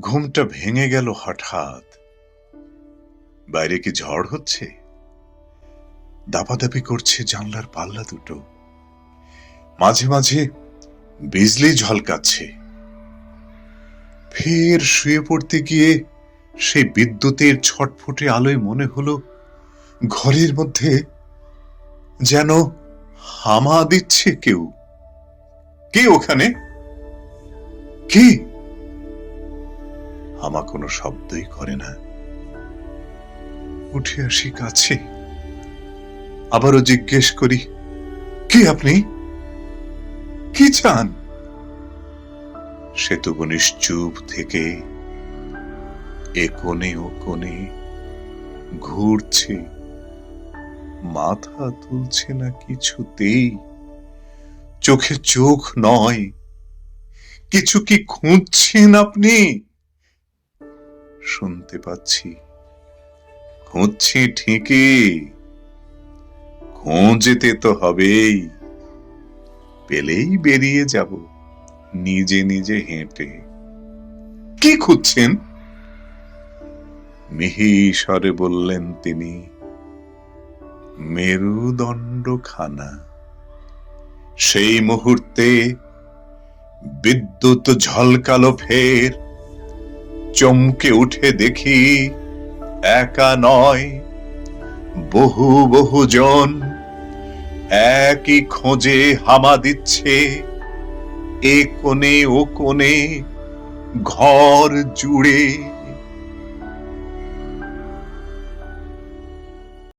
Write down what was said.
ঘুমটা ভেঙে গেল হঠাৎ। বাইরে কি ঝড় হচ্ছে? দাপাদাপি করছে জানলার পাল্লা দুটো। মাঝে মাঝে বিজলি ঝলকাচ্ছে। ফের শুয়ে পড়তে গিয়ে সেই বিদ্যুতের ছটফটে আলোয় মনে হলো ঘরের মধ্যে যেন হামা দিচ্ছে কেউ। কে ওখানে? কে? হামা কোনো শব্দই করে না। উঠে আসি কাছে। আবারও জিজ্ঞেস করি, কি আপনি? কি চান? সে তবু নিশ্চুপ থেকে এ কোণে ও কোণে ঘুরছে। মাথা তুলছে না কিছুতেই। চোখে চোখ নয়। কিছু কি খুঁজছেন আপনি? শুনতে পাচ্ছি। খুঁজছি ঠিকই। খোঁজতে তো হবেই। পেলেই বেরিয়ে যাব। নিজে নিজে হেঁটে। কি খুঁজছেন? মিহি স্বরে বললেন তিনি মেরুদণ্ড খানা সেই মুহূর্তে বিদ্যুৎ ঝলকালো ফের। চমকে উঠে দেখি একা নয়। বহু বহু জন একই খোঁজে হামা দিচ্ছে। এ কোণে ও কোণে ঘর জুড়ে